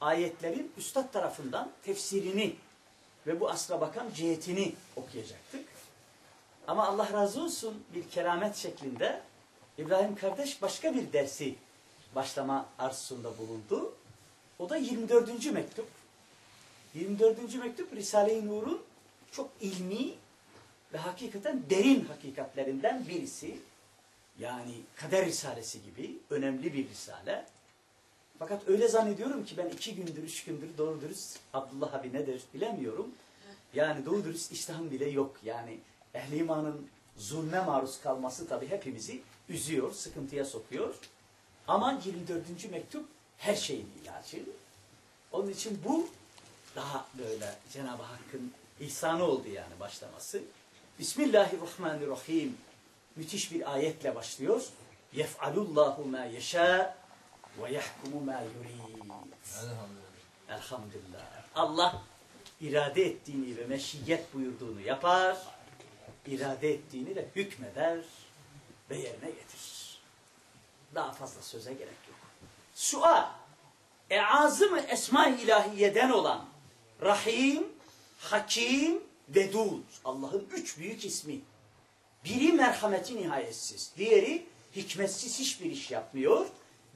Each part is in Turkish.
ayetlerin üstad tarafından tefsirini ve bu asra bakan cihetini okuyacaktık. Ama Allah razı olsun bir keramet şeklinde İbrahim kardeş başka bir dersi başlama arzusunda bulundu. O da 24. mektup. 24. mektup Risale-i Nur'un çok ilmi ve hakikaten derin hakikatlerinden birisi. Yani kader risalesi gibi önemli bir risale. Fakat öyle zannediyorum ki ben iki gündür, üç gündür doğru dürüst Abdullah abi ne der bilemiyorum. Yani doğru dürüst iştahım bile yok. Yani ehli imanın zulme maruz kalması tabii hepimizi üzüyor, sıkıntıya sokuyor. Ama 24. mektup her şeyin ilacı. Onun için bu daha böyle Cenab-ı Hakk'ın ihsanı oldu yani başlaması. Bismillahirrahmanirrahim. Müthiş bir ayetle başlıyor. Yef'alullahu ma yeşâ ve yahkumu ma yurid. Elhamdülillah. Allah irade ettiğini ve meşiyet buyurduğunu yapar. irade ettiğini de hükmeder ve yerine getirir. Daha fazla söze gerek yok. Sual. Eazım esma-i ilahiyeden olan Rahim, Hakim, Vedud. Allah'ın üç büyük ismi. Biri merhameti nihayetsiz. Diğeri hikmetsiz hiçbir iş yapmıyor.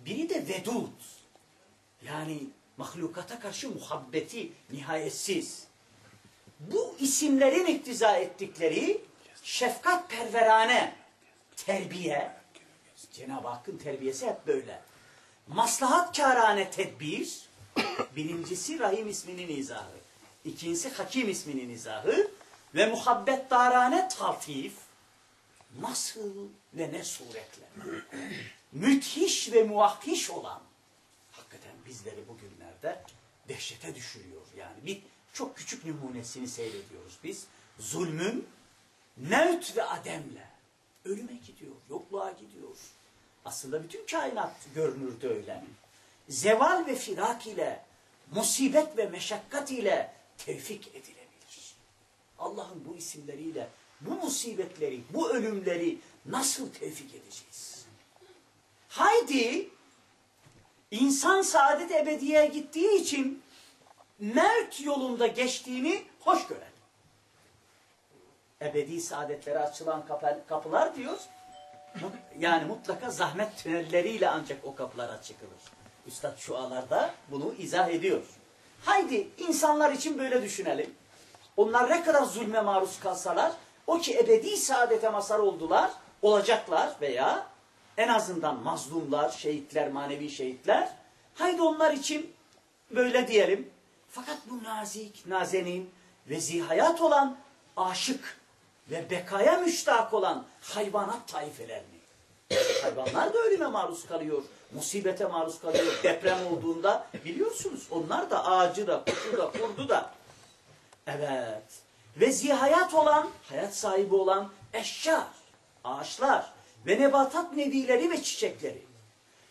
Biri de Vedud. Yani mahlukata karşı muhabbeti nihayetsiz. Bu isimlerin iktiza ettikleri şefkat perverane terbiye, Cenab-ı Hakk'ın terbiyesi hep böyle. Maslahat kârane tedbir, birincisi Rahim isminin izahı, ikincisi Hakim isminin izahı ve muhabbet darane taltif, nasıl ve ne suretle, müthiş ve muvahhiş olan, hakikaten bizleri bugünlerde dehşete düşürüyor. Yani bir çok küçük numunesini seyrediyoruz biz. Zulmün nevt ve ademle ölüme gidiyor, yokluğa gidiyor. Aslında bütün kainat görünürde öyle. Zeval ve firak ile, musibet ve meşakkat ile tevfik edilebilir. Allah'ın bu isimleriyle bu musibetleri, bu ölümleri nasıl tevfik edeceğiz? Haydi insan saadet ebediye gittiği için mevt yolunda geçtiğini hoş görelim. Ebedi saadetlere açılan kapılar diyor. Yani mutlaka zahmet tünelleriyle ancak o kapılar çıkılır. Üstad şu alarda bunu izah ediyor. Haydi insanlar için böyle düşünelim. Onlar ne kadar zulme maruz kalsalar o ki ebedi saadete mazhar oldular, olacaklar veya en azından mazlumlar, şehitler, manevi şehitler. Haydi onlar için böyle diyelim. Fakat bu nazik, nazenin ve zihayat olan aşık ve bekaya müştak olan hayvanat taifelerini. Hayvanlar da ölüme maruz kalıyor, musibete maruz kalıyor. Deprem olduğunda biliyorsunuz onlar da ağacı da, kuşu da, kurdu da. Evet. Ve zihayat olan, hayat sahibi olan eşyar, ağaçlar ve nebatat nevileri ve çiçekleri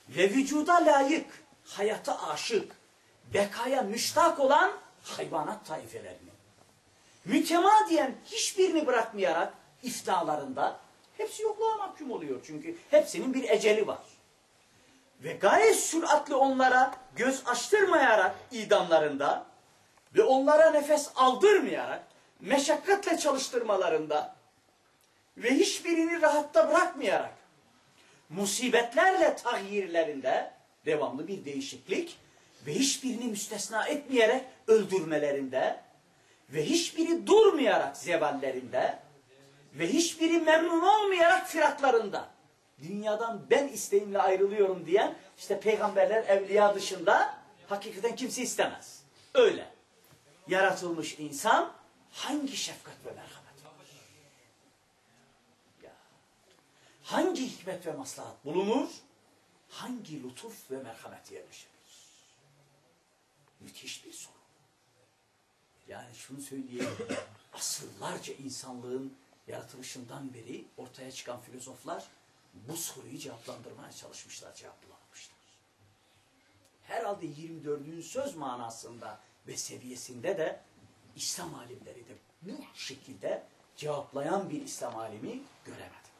ve vücuda layık, hayata aşık, bekaya müştak olan hayvanat taifelerini mütemadiyen hiçbirini bırakmayarak iftalarında hepsi yokluğa mahkum oluyor. Çünkü hepsinin bir eceli var. Ve gayet süratli onlara göz açtırmayarak idamlarında ve onlara nefes aldırmayarak meşakkatle çalıştırmalarında ve hiçbirini rahatta bırakmayarak musibetlerle tahyirlerinde devamlı bir değişiklik ve hiçbirini müstesna etmeyerek öldürmelerinde ve hiçbiri durmayarak zevallerinde ve hiçbiri memnun olmayarak firaklarında dünyadan ben isteğimle ayrılıyorum diyen işte peygamberler evliya dışında hakikaten kimse istemez. Öyle. Yaratılmış insan hangi şefkat ve merhamet var? Ya. Hangi hikmet ve maslahat bulunur? Hangi lütuf ve merhamet yerleşir? Müthiş bir soru. Yani şunu söyleyeyim, asıllarca insanlığın yaratılışından beri ortaya çıkan filozoflar bu soruyu cevaplandırmaya çalışmışlar, cevaplamamışlar. Herhalde 24'ün söz manasında ve seviyesinde de İslam alimleri de bu şekilde cevaplayan bir İslam alimi göremedim.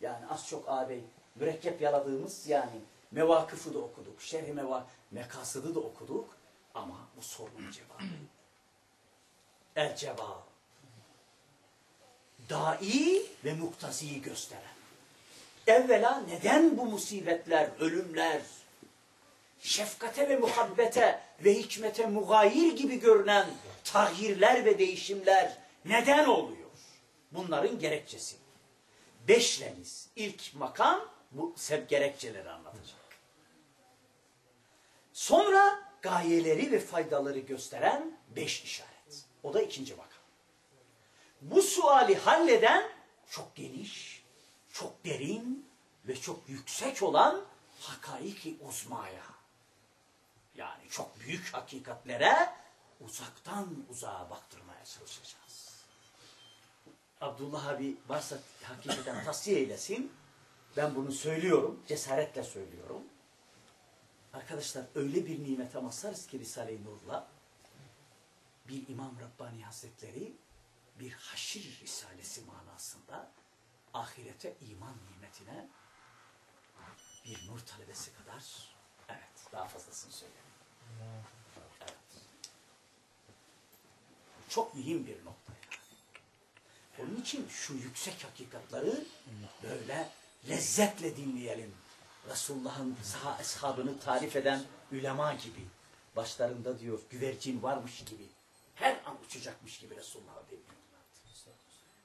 Yani az çok ağabey mürekkep yaladığımız yani Mevakıfı da okuduk. Şerh-i meva mekasıdı da okuduk. Ama bu sorunun cevabı. El cevap. Dai ve muktaziyi gösteren. Evvela neden bu musibetler, ölümler, şefkate ve muhabbete ve hikmete mugayir gibi görünen tahyirler ve değişimler neden oluyor? Bunların gerekçesi. Beş remiz. İlk makam bu seb gerekçeleri anlatacak. Sonra gayeleri ve faydaları gösteren beş işaret. O da ikinci makam. Bu suali halleden çok geniş, çok derin ve çok yüksek olan hakaiki uzmaya. Yani çok büyük hakikatlere uzaktan uzağa baktırmaya çalışacağız. Abdullah abi varsa hakikaten tavsiye eylesin. Ben bunu söylüyorum, cesaretle söylüyorum. Arkadaşlar öyle bir nimete mazharız ki Risale-i Nur'la bir İmam Rabbani Hazretleri bir haşir risalesi manasında ahirete iman nimetine bir nur talebesi kadar evet daha fazlasını söyleyeyim. Evet. Çok mühim bir nokta. Onun için şu yüksek hakikatları böyle lezzetle dinleyelim. Resulullah'ın saha eshabını tarif eden ülema gibi. Başlarında diyor güvercin varmış gibi. Her an uçacakmış gibi Resulullah'ı dinliyorlardı.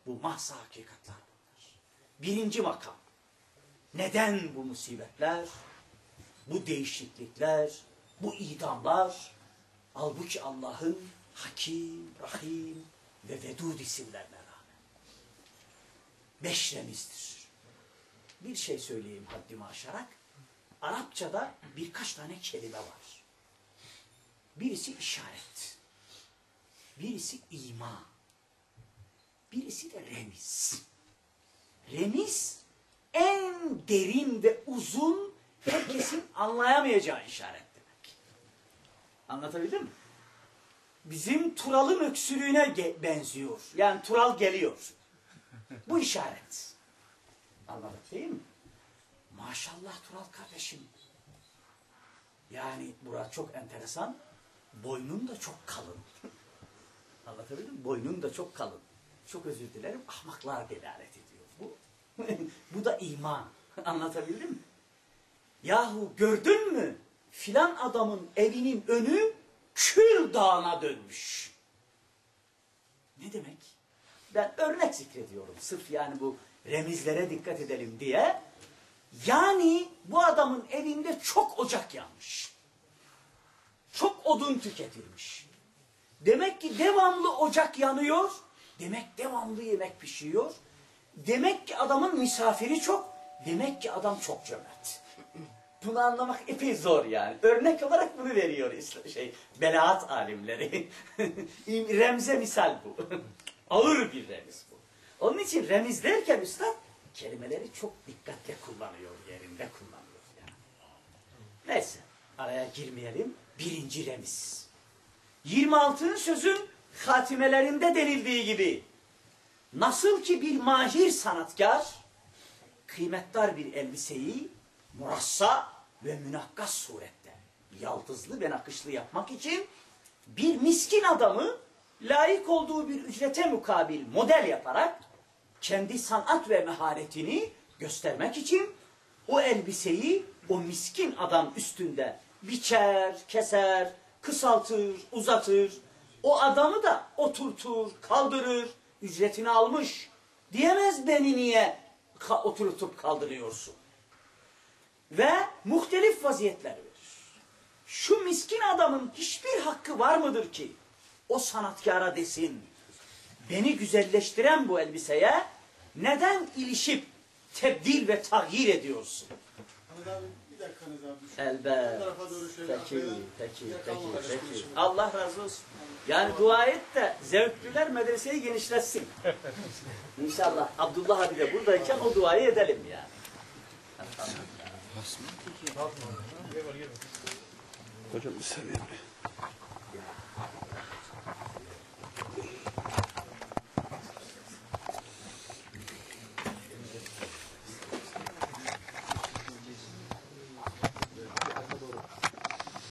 Bu mahsa hakikatler bunlar. Birinci makam. Neden bu musibetler, bu değişiklikler, bu idamlar? Halbuki Allah'ın Hakim, Rahim ve Vedud isimlerine rağmen. Beş remizdir. Bir şey söyleyeyim haddimi aşarak. Arapçada birkaç tane kelime var. Birisi işaret. Birisi ima. Birisi de remiz. Remiz en derin ve uzun herkesin anlayamayacağı işaret demek. Anlatabildim mi? Bizim Tural'ın öksürüğüne benziyor. Yani Tural geliyor. Bu işaret. Anladık değil mi? Maşallah Tural kardeşim. Yani burası çok enteresan. Boynun da çok kalın. Anlatabildim mi? Boynun da çok kalın. Çok özür dilerim. Ahmaklar delalet ediyor bu. bu da iman. Anlatabildim mi? Yahu gördün mü? Filan adamın evinin önü kül dağına dönmüş. Ne demek? Ben örnek zikrediyorum. Sırf yani bu remizlere dikkat edelim diye. Yani bu adamın evinde çok ocak yanmış. Çok odun tüketilmiş. Demek ki devamlı ocak yanıyor. Demek devamlı yemek pişiyor. Demek ki adamın misafiri çok. Demek ki adam çok cömert. Bunu anlamak epey zor yani. Örnek olarak bunu veriyor şey belaat alimleri. Remze misal bu. Ağır bir remiz bu. Onun için remiz derken üstad kelimeleri çok dikkatle kullanıyor, yerinde kullanıyor yani. Neyse araya girmeyelim. Birinci remiz. 26. sözün hatimelerinde denildiği gibi nasıl ki bir mahir sanatkar kıymetdar bir elbiseyi murassa ve münakkas surette yaldızlı ve nakışlı yapmak için bir miskin adamı layık olduğu bir ücrete mukabil model yaparak kendi sanat ve meharetini göstermek için o elbiseyi o miskin adam üstünde biçer, keser, kısaltır, uzatır. O adamı da oturtur, kaldırır, ücretini almış. Diyemez beni niye oturtup kaldırıyorsun. Ve muhtelif vaziyetler verir. Şu miskin adamın hiçbir hakkı var mıdır ki o sanatkara desin, beni güzelleştiren bu elbiseye neden ilişip tebdil ve tahyir ediyorsun? Hamid abi bir dakika Hamid abi. Şu Elbet. tarafa doğru şöyle Peki, peki, peki, peki. Allah razı olsun. Yani dua et de zevklüler medreseyi genişletsin. İnşallah Abdullah abi de buradayken o duayı edelim yani. Hvala. Hvala. Hvala. Hvala. Hvala. Hvala.